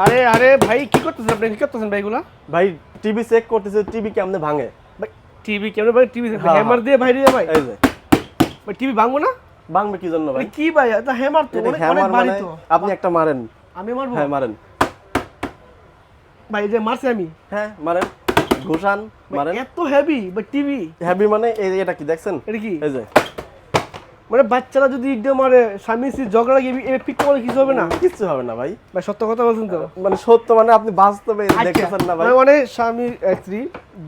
আরে আরে ভাই কি করতেছেন আপনি? কি করতেছেন ভাই এগুলা? ভাই টিভি চেক করতেছে টিভি কেমনে ভাঙে? ভাই টিভি কেমন ভাই টিভি হ্যাঁ, হ্যামার দিয়ে ভাই দিয়ে ভাই। এই যে। ভাই টিভি ভাঙবো না? ভাঙবে কি জন্য ভাই? কি ভাই? এটা হ্যামার তো অনেক অনেক ভারী মানে তো। আপনি একটা মারেন। আমি মারবো? হ্যাঁ মারেন। ভাই যে মারছি আমি। হ্যাঁ মারেন। ঘুষান মারেন। এত হেভি ভাই টিভি হেভি মানে এই এটা কি দেখছেন? এটা কি? এই যে। মানে বাচ্চারা যদি ইডে মারে স্বামী স্ত্রী ঝগড়া গিয়ে পিক করে কিছু হবে না? কিছু হবে না ভাই। ভাই সত্য কথা বলছেন তো? মানে সত্য মানে আপনি বাস্তবে আচ্ছা, দেখেছেন না ভাই। মানে মানে স্বামী স্ত্রী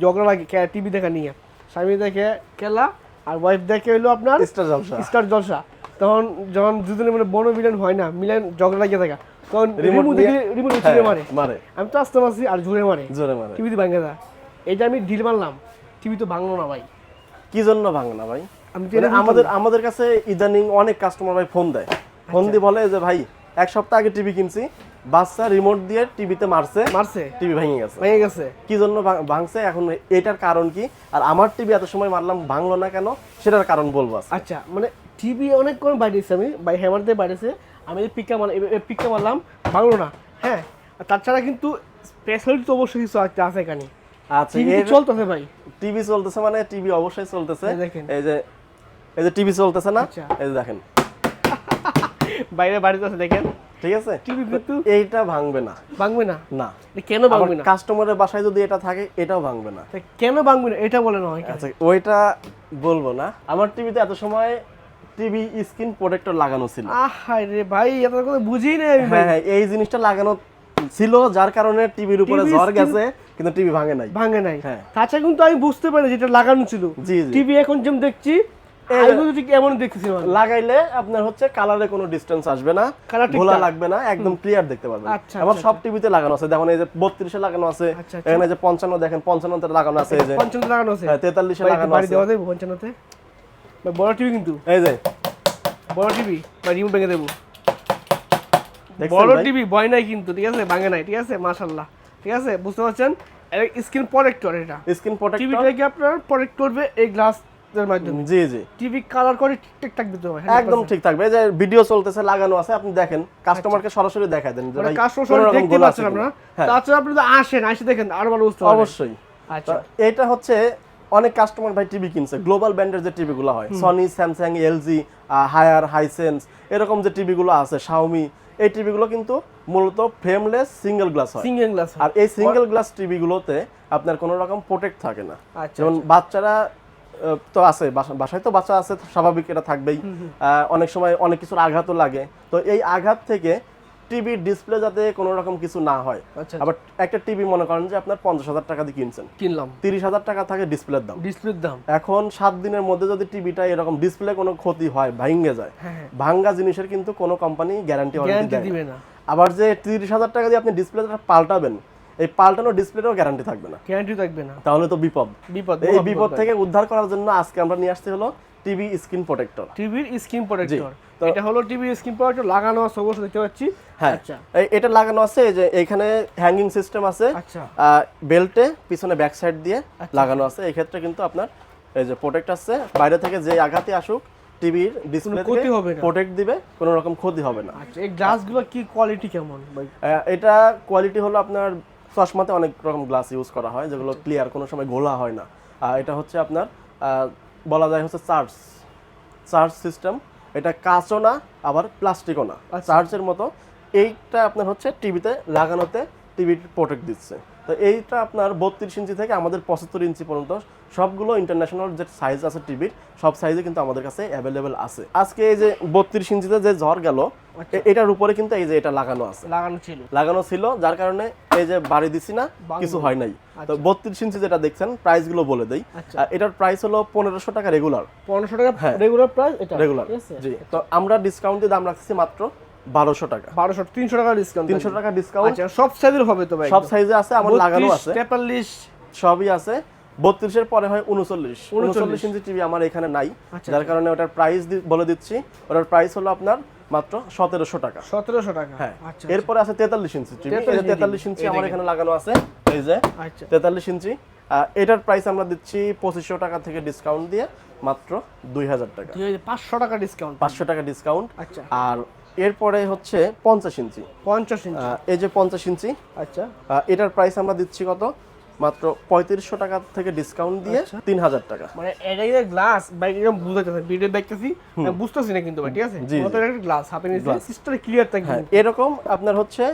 ঝগড়া লাগে টিভি দেখা নিয়ে। স্বামী দেখে খেলা আর ওয়াইফ দেখে হলো আপনার স্টার জলসা। স্টার জলসা। তখন যখন দুজনে মানে বড় মিলন হয় না মিলন ঝগড়া লাগিয়ে থাকে তখন রিমোট দেখে রিমোট হ্যাঁ, ছুঁড়ে মারে। মারে। আমি তো আসতে মারছি আর জোরে মারে। জোরে মারে। টিভিতে ভাঙে দা এইটা আমি ঢিল মারলাম। টিভি তো ভাঙলো না ভাই। কি জন্য ভাঙে না ভাই? মানে আমাদের আমাদের কাছে ইদানিং অনেক কাস্টমার ভাই ফোন দেয়। ফোন আচ্ছা। দিয়ে বলে যে ভাই এক সপ্তাহ আগে টিভি কিনছি বাচ্চা রিমোট দিয়ে টিভিতে মারছে। মারছে। টিভি ভেঙে গেছে। ভেঙে গেছে। কি জন্য ভাঙছে? এখন এটার কারণ কি? আর আমার টিভি এত সময় মারলাম ভাঙলো না কেন? সেটার কারণ বলব আচ্ছা মানে টিভি অনেক কম বাড়িয়েছে আমি বাই হ্যামার দিয়ে বাড়িয়েছে। আমি পিকা মারলাম পিকটা মারলাম ভাঙলো না। হ্যাঁ আর তাছাড়া কিন্তু স্পেশালিটি তো অবশ্যই কিছু আছে আছে এখানে। আচ্ছা টিভি চলতেছে ভাই। টিভি চলতেছে মানে টিভি অবশ্যই চলতেছে। এই যে এই যে টিভি চলতেছে না? আচ্ছা। এই যে দেখেন। বাইরে বাড়িতে আছে দেখেন। ঠিক আছে? টিভি কিন্তু এইটা ভাঙবে না। ভাঙবে না? না। কেন ভাঙবে না? কাস্টমারের বাসায় যদি এটা থাকে এটাও ভাঙবে না। কেন ভাঙবে না? এটা বলে না আচ্ছা ওইটা বলব না। আমার টিভিতে এত সময় টিভি স্ক্রিন প্রোটেক্টর লাগানো ছিল। আহাই রে ভাই এত কথা বুঝি না আমি হ্যাঁ হ্যাঁ এই জিনিসটা লাগানো ছিল যার কারণে টিভির উপরে ঝড় গেছে কিন্তু টিভি ভাঙে নাই। ভাঙে নাই। হ্যাঁ। তাছাড়া কিন্তু আমি বুঝতে পারি যেটা লাগানো ছিল। জি জি। টিভি এখন যেমন দেখছি ঠিক এমন দেখতেছি লাগাইলে আপনার হচ্ছে কালারে কোনো ডিস্টেন্স আসবে না ঘোলা লাগবে না একদম ক্লিয়ার দেখতে পারবেন। আচ্ছা, আমার আচ্ছা, সব টিভিতে লাগানো আছে দেখুন এই যে বত্রিশে লাগানো আছে আচ্ছা। এখানে যে পঞ্চান্ন দেখেন পঞ্চান্নতে লাগানো আছে এই যে। পঞ্চান্ন লাগানো আছে? হ্যাঁ, তেতাল্লিশে লাগানো আছে। দেওয়া দেবো পঞ্চান্নতে? বড় টিভি কিন্তু। এই যে। বড় টিভি বা রিমোট ভেঙে দেবো। বড় টিভি ভয় নাই কিন্তু ঠিক আছে? ভাঙে নাই ঠিক আছে? মাশাল্লাহ ঠিক আছে? বুঝতে পারছেন? স্ক্রিন প্রোটেক্টর এটা। স্ক্রিন প্রোটেক্টর টিভিটাকে আপনার প্রোটেক্ট করবে এই গ্লাসের মাধ্যমে। জি জি। টিভি কালার করে ঠিকঠাক থাকবে তো ভাই একদম ঠিক থাকবে। এই যে ভিডিও চলতেছে লাগানো আছে আপনি দেখেন। কাস্টমারকে সরাসরি দেখায় দেন মানে কাস্টমার দেখতে পাচ্ছেন আপনারা। হ্যাঁ। তাছাড়া আপনি যদি আসেন আসে দেখেন আরও ভালো বুঝতে অবশ্যই। আচ্ছা। এটা হচ্ছে অনেক কাস্টমার ভাই টিভি কিনছে। গ্লোবাল ব্র্যান্ডের যে টিভি গুলো হয় Sony Samsung LG Haier Hisense এরকম যে টিভি গুলো আছে শাওমি এই টিভি গুলো কিন্তু মূলত ফ্রেমলেস সিঙ্গেল গ্লাস হয়। সিঙ্গেল গ্লাস আর এই সিঙ্গেল গ্লাস টিভি গুলোতে আপনার কোনো রকম প্রোটেক্ট থাকে না। আচ্ছা যেমন বাচ্চারা আহ, তো আছে বাসায় তো বাচ্চা আছে স্বাভাবিক এটা থাকবেই। অনেক সময় অনেক কিছুর আঘাতও লাগে। তো এই আঘাত থেকে টিভি ডিসপ্লে যাতে কোনো রকম কিছু না হয়। আচ্ছা আবার একটা টিভি মনে করেন যে আপনার পঞ্চাশ হাজার টাকা দিয়ে কিনছেন। কিনলাম। তিরিশ হাজার টাকা থাকে ডিসপ্লের দাম। ডিসপ্লের দাম। এখন সাত দিনের মধ্যে যদি টিভিটা এরকম ডিসপ্লে কোনো ক্ষতি হয় ভাঙ্গে যায় হ্যাঁ হ্যাঁ। ভাঙ্গা জিনিসের কিন্তু কোনো কোম্পানি গ্যারান্টি দিবে। না। আবার যে তিরিশ হাজার টাকা দিয়ে আপনি ডিসপ্লেটা পাল্টাবেন এই পাল্টানো ডিসপ্লেটাও গ্যারান্টি থাকবে না। গ্যারান্টি থাকবে না। তাহলে তো বিপদ। বিপদ এই বিপদ থেকে উদ্ধার করার জন্য আজকে আমরা নিয়ে আসতে হলো টিভি স্ক্রিন প্রোটেক্টর টিভির স্ক্রিন প্রোটেক্টর এটা হলো টিভি স্ক্রিন প্রোটেক্টর লাগানো আছে অবশ্যই দেখতে পাচ্ছি। হ্যাঁ আচ্ছা। এই- এটা লাগানো আছে এই যে এখানে হ্যাঙ্গিং সিস্টেম আছে আচ্ছা। বেল্টে পিছনে ব্যাক সাইড দিয়ে লাগানো আছে। এই ক্ষেত্রে কিন্তু আপনার এই যে প্রোটেক্ট আছে বাইরে থেকে যে আঘাতই আসুক টিভির ডিসপ্লে ক্ষতি হবে না। প্রোটেক্ট দিবে কোনো রকম ক্ষতি হবে না। আচ্ছা এই গ্লাসগুলো কি কোয়ালিটি কেমন? এটা কোয়ালিটি হলো আপনার চশমাতে অনেক রকম গ্লাস ইউজ করা হয় যেগুলো ক্লিয়ার কোনো সময় গোলা হয় না। আর এটা হচ্ছে আপনার বলা যায় হচ্ছে চার্জ। চার্জ সিস্টেম এটা কাঁচও না আবার প্লাস্টিকও না। আচ্ছা। চার্জের মতো এইটা আপনার হচ্ছে টিভিতে লাগানোতে টিভি প্রোটেক্ট দিচ্ছে। তো এইটা আপনার বত্রিশ ইঞ্চি থেকে আমাদের পঁচাত্তর ইঞ্চি পর্যন্ত সবগুলো ইন্টারন্যাশনাল যে সাইজ আছে টিভির সব সাইজে কিন্তু আমাদের কাছে অ্যাভেলেবেল আছে। আজকে এই যে বত্রিশ ইঞ্চিতে যে ঝড় গেল আচ্ছা। এটার উপরে কিন্তু এই যে এটা লাগানো আছে। লাগানো ছিল। লাগানো ছিল যার কারণে এই যে বাড়ি দিছি না কিছু হয় নাই। তো বত্রিশ ইঞ্চি যেটা দেখছেন প্রাইসগুলো বলে দেই। আচ্ছা। এটার প্রাইস হলো পনেরোশো টাকা রেগুলার পনেরোশো টাকা হ্যাঁ। রেগুলার প্রাইস এটা? রেগুলার জি। তো আমরা ডিসকাউন্টে দাম রাখছি মাত্র বারোশো টাকা। বারোশো তিনশো টাকা ডিসকাউন্ট তিনশো টাকা ডিসকাউন্ট আচ্ছা সব সাইজের হবে তো ভাই সব সাইজে আছে আমার লাগানো আছে। তেতাল্লিশ। সবই আছে। বত্রিশের পরে হয় উনচল্লিশ। 39 উনচল্লিশ ইঞ্চি টিভি আমার এখানে নাই। আচ্ছা, যার কারণে ওটার প্রাইস বলে দিচ্ছি। ওটার প্রাইস হলো আপনার মাত্র সতেরোশো টাকা। সতেরোশো টাকা। হ্যাঁ। আচ্ছা এরপরে আছে তেতাল্লিশ ইঞ্চি টিভি 43 তেতাল্লিশ ইঞ্চি আমার এখানে লাগানো আছে। এই যে আচ্ছা। তেতাল্লিশ ইঞ্চি এটার প্রাইস আমরা দিচ্ছি পঁচিশশো টাকা থেকে ডিসকাউন্ট দিয়ে মাত্র দুই হাজার টাকা। পাঁচশো টাকা ডিসকাউন্ট পাঁচশো টাকা ডিসকাউন্ট আচ্ছা। আর এরপরে হচ্ছে পঞ্চাশ ইঞ্চি। পঞ্চাশ ইঞ্চি। এই যে পঞ্চাশ ইঞ্চি আচ্ছা। এটার প্রাইস আমরা দিচ্ছি কত? মাত্র পঁয়ত্রিশশো টাকা থেকে ডিসকাউন্ট দিয়ে তিন হাজার টাকা। মানে এটা গ্লাস ভাই একদম বুঝাইতেছে ভিডিও দেখতেছি বুঝতেছি না কিন্তু ঠিক আছে? জি, গ্লাস হাতে নিচে সিস্টেম ক্লিয়ার থাকে এরকম আপনার হচ্ছে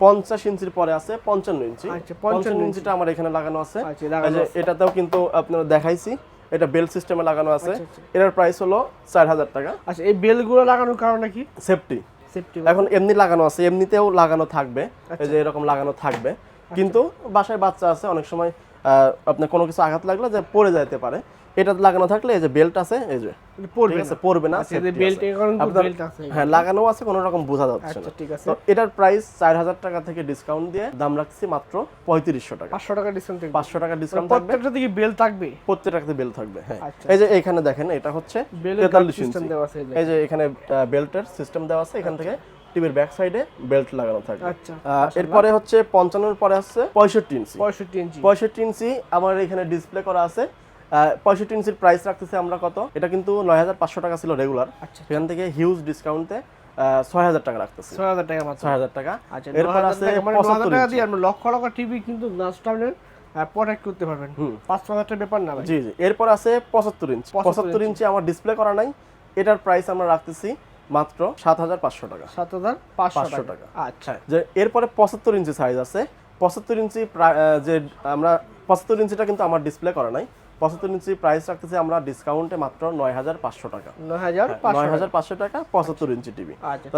পঞ্চাশ ইঞ্চির পরে আছে পঞ্চান্ন ইঞ্চি। আচ্ছা, পঞ্চান্ন ইঞ্চিটা আমার এখানে লাগানো আছে। আচ্ছা, আছে। এটাতেও কিন্তু আপনার দেখাইছি। এটা বেল সিস্টেমে লাগানো আছে। আচ্ছা, আচ্ছা। এটার প্রাইস হলো চার হাজার টাকা। আচ্ছা এই বেলগুলো লাগানোর কারণে কি? সেফটি সেফটি এখন এমনি লাগানো আছে এমনিতেও লাগানো থাকবে এই যে এরকম লাগানো থাকবে। কিন্তু বাসায় বাচ্চা আছে অনেক সময় আহ, আপনার কোনো কিছু আঘাত লাগলে যে পড়ে যাইতে পারে। এটা লাগানো থাকলে এই যে বেল্ট আছে এই যে পড়বে না। আচ্ছা, আছে। belt আছে। হ্যাঁ লাগানো আছে কোনো রকম বোঝা যাচ্ছে আচ্ছা না। ঠিক আছে। তো এটার প্রাইস চার হাজার টাকা থেকে ডিসকাউন্ট দিয়ে দাম রাখছি মাত্র পঁয়ত্রিশশো টাকা। পাঁচশো টাকা ডিসকাউন্ট থাকবে। টাকা ডিসকাউন্ট থাকবে। প্রত্যেকটা থেকে বেল থাকবে? প্রত্যেকটাতে বেল থাকবে হ্যাঁ। আচ্ছা। এই যে এখানে দেখেন এটা হচ্ছে বেলের তেতাল্লিশ সিস্টেম ইঞ্চি দেওয়া আছে এই যে। এখানে বেল্টের সিস্টেম দেওয়া আছে এখান থেকে টিভির ব্যাক সাইডে বেল্ট লাগানো থাকবে। আচ্ছা। এরপরে হচ্ছে পঞ্চান্নর পরে আছে পঁয়ষট্টি ইঞ্চি পঁয়ষট্টি ইঞ্চি পঁয়ষট্টি ইঞ্চি আমার এখানে ডিসপ্লে করা আছে। পঁয়ষট্টি ইঞ্চির প্রাইস রাখতেছি আমরা কত? এটা কিন্তু নয় হাজার পাঁচশো টাকা ছিল রেগুলার আচ্ছা। সেখান থেকে হিউজ ডিসকাউন্টে ছয় হাজার টাকা রাখতেছি। ছয় হাজার টাকা ছয় হাজার টাকা। আচ্ছা এরপর আছে মানে 9000 পঁচাত্তর টাকা ইঞ্চি। দিয়ে লক্ষ টাকা টিভি কিন্তু প্রোটেক্ট করতে পারবেন। পাঁচ ব্যাপার না জি জি। এরপর আছে পঁচাত্তর ইঞ্চি। পঁচাত্তর ইঞ্চি। আমার ডিসপ্লে করা নাই। এটার প্রাইস আমরা রাখতেছি মাত্র সাত হাজার পাঁচশো টাকা। সাত হাজার পাঁচশো টাকা। আচ্ছা। যে এরপরে পঁচাত্তর ইঞ্চি সাইজ আছে। পঁচাত্তর ইঞ্চি যে আমরা পঁচাত্তর ইঞ্চিটা কিন্তু আমার ডিসপ্লে করা নাই। পঁচাত্তর ইঞ্চি প্রাইস রাখতেছি আমরা ডিসকাউন্টে মাত্র নয় হাজার পাঁচশো টাকা। নয় হাজার পাঁচশো পাঁচশো টাকা পঁচাত্তর ইঞ্চি টিভি আচ্ছা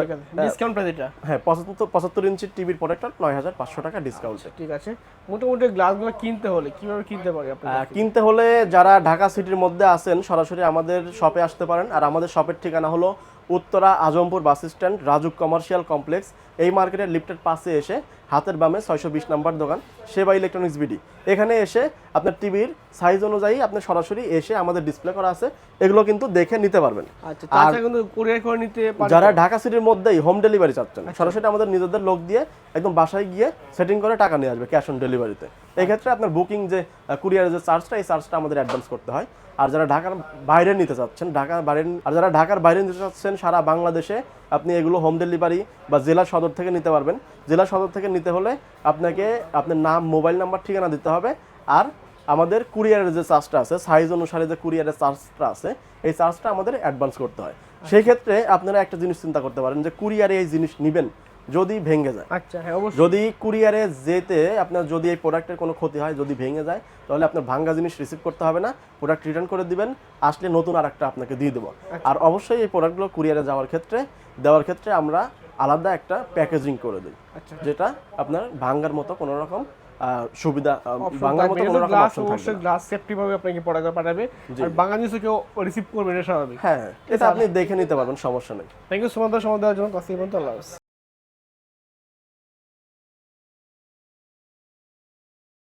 ডিসকাউন্ট প্রাইস এটা? হ্যাঁ পঁচাত্তর পঁচাত্তর ইঞ্চি টিভির প্রোডাক্টটা নয় হাজার পাঁচশো টাকা ডিসকাউন্টে ঠিক আছে। মোটামুটি গ্লাসগুলো কিনতে হলে কীভাবে কিনতে পারি কিনতে হলে যারা ঢাকা সিটির মধ্যে আছেন সরাসরি আমাদের শপে আসতে পারেন। আর আমাদের শপের ঠিকানা হলো Uttara Azampur bus stand Rajuk commercial complex এই মার্কেটের লিফটের পাশে এসে হাতের বামে ছয়শো বিশ নাম্বার দোকান সেবা ইলেকট্রনিক্স বিডি। এখানে এসে আপনার টিভির সাইজ অনুযায়ী আপনি সরাসরি এসে আমাদের ডিসপ্লে করা আছে এগুলো কিন্তু দেখে নিতে পারবেন। আচ্ছা কিন্তু কুরিয়ার করে নিতে যারা ঢাকা সিটির মধ্যেই হোম ডেলিভারি চাচ্ছেন সরাসরি আমাদের নিজেদের লোক দিয়ে একদম বাসায় গিয়ে সেটিং করে টাকা নিয়ে আসবে ক্যাশ অন ডেলিভারিতে এই ক্ষেত্রে আপনার বুকিং যে কুরিয়ারের যে চার্জটা এই চার্জটা আমাদের অ্যাডভান্স করতে হয়। আর যারা ঢাকার বাইরে নিতে চাচ্ছেন ঢাকার বাইরে আর যারা ঢাকার বাইরে নিতে চাচ্ছেন সারা বাংলাদেশে আপনি এগুলো হোম ডেলিভারি বা জেলা সদর থেকে নিতে পারবেন। জেলা সদর থেকে নিতে হলে আপনাকে আপনার নাম মোবাইল নাম্বার ঠিকানা দিতে হবে। আর আমাদের কুরিয়ারের যে চার্জটা আছে সাইজ অনুসারে যে কুরিয়ারের চার্জটা আছে এই চার্জটা আমাদের অ্যাডভান্স করতে হয়। সেই ক্ষেত্রে আপনারা একটা জিনিস চিন্তা করতে পারেন যে কুরিয়ারে এই জিনিস নেবেন। যদি ভেঙে যায়। আচ্ছা হ্যাঁ অবশ্যই। যদি কুরিয়ারে যেতে আপনার যদি এই প্রোডাক্টের কোনো ক্ষতি হয় যদি ভেঙে যায় তাহলে আপনার ভাঙ্গা জিনিস রিসিভ করতে হবে না প্রোডাক্ট রিটার্ন করে দিবেন আসলে নতুন আর একটা আপনাকে দিয়ে দেবো। আর অবশ্যই এই প্রোডাক্টগুলো কুরিয়ারে যাওয়ার ক্ষেত্রে দেওয়ার ক্ষেত্রে আমরা আলাদা একটা প্যাকেজিং করে দিই আচ্ছা। যেটা আপনার ভাঙ্গার মতো কোনো রকম সুবিধা ভাঙ্গার মতো কোনো রকম অপশন থাকবে গ্লাস সেফটি ভাবে আপনাকে প্রোডাক্ট পাঠাবে। আর বাংলাদেশে কেউ রিসিভ করবে এটা স্বাভাবিক। হ্যাঁ এটা আপনি দেখে নিতে পারবেন সমস্যা নেই। থ্যাংক ইউ সো মাচ সময় দেওয়ার জন্য। কাছে আল্লাহ।